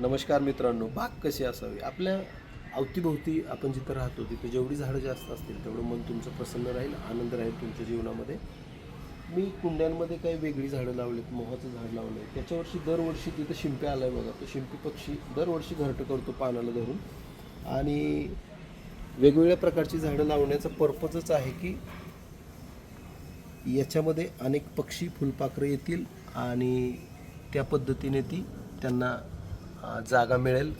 नमस्कार मित्रांनो बाग कशी असावी? आपल्या अवतीभोवती आपण जिथं राहतो तिथं जेवढी झाडं जास्त असतील तेवढं मन तुमचं प्रसन्न राहील आनंद राहील तुमच्या जीवनामध्ये. मी कुंड्यांमध्ये काही वेगळी झाडं लावलीत मोहाचं झाड लावलं आहे त्याच्या वर्षी दरवर्षी तिथं शिंप्या आलाय बघा. तो शिंपी पक्षी दरवर्षी घरटं करतो पानाला धरून. आणि वेगवेगळ्या प्रकारची झाडं लावण्याचा पर्पजच आहे की याच्यामध्ये अनेक पक्षी फुलपाखरं येतील आणि त्या पद्धतीने ती त्यांना जागा मिळेल.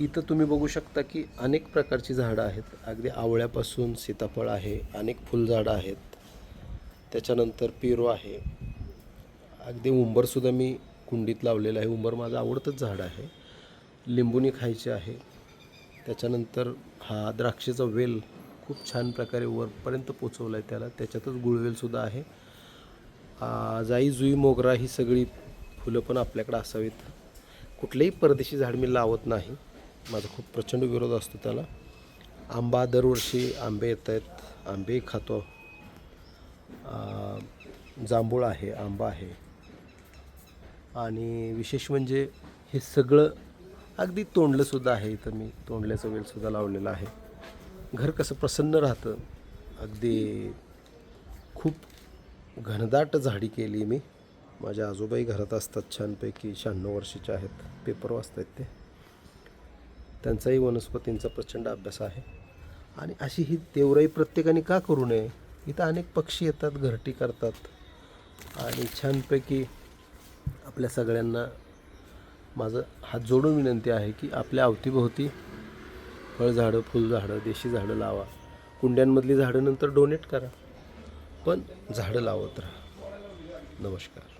इथं तुम्ही बघू शकता की अनेक प्रकारची झाडं आहेत. अगदी आवळ्यापासून सीताफळ आहे अनेक फुलझाडं आहेत. त्याच्यानंतर पेरू आहे. अगदी उंबरसुद्धा मी कुंडीत लावलेलं आहे. उंबर माझं आवडतंच झाड आहे. लिंबूनी खायचे आहे. त्याच्यानंतर हा द्राक्षेचा वेल खूप छान प्रकारे वरपर्यंत पोचवला आहे त्याला. त्याच्यातच गुळवेलसुद्धा आहे. जाई जुई मोगरा ही सगळी फुलं पण आपल्याकडे असावीत. कुठलेही परदेशी झाड मी लावत नाही. माझा खूप प्रचंड विरोध असतो त्याला. आंबा दरवर्षी आंबे येत आहेत. आंबे खातो. जांभूळ आहे आंबा आहे. आणि विशेष म्हणजे हे सगळं अगदी तोंडलंसुद्धा आहे. इथं मी तोंडल्याचं वेलसुद्धा लावलेलं आहे. घर कसं प्रसन्न राहतं. अगदी खूप घनदाट झाडी केली मी. माझ्या आजोबाई घरात असतात छानपैकी शहाण्णव वर्षाचे आहेत. पेपर वाचतात ते. त्यांचाही वनस्पतींचा प्रचंड अभ्यास आहे. आणि अशी ही देवराई प्रत्येकाने का करू नये? इथं अनेक पक्षी येतात घरटी करतात. आणि छानपैकी आपल्या सगळ्यांना माझं हात जोडून विनंती आहे की आपल्या अवतीभोवती फळझाडं फुलझाडं देशी झाडं लावा. कुंड्यांमधली झाडं नंतर डोनेट करा. पण झाडं लावत राहा. नमस्कार.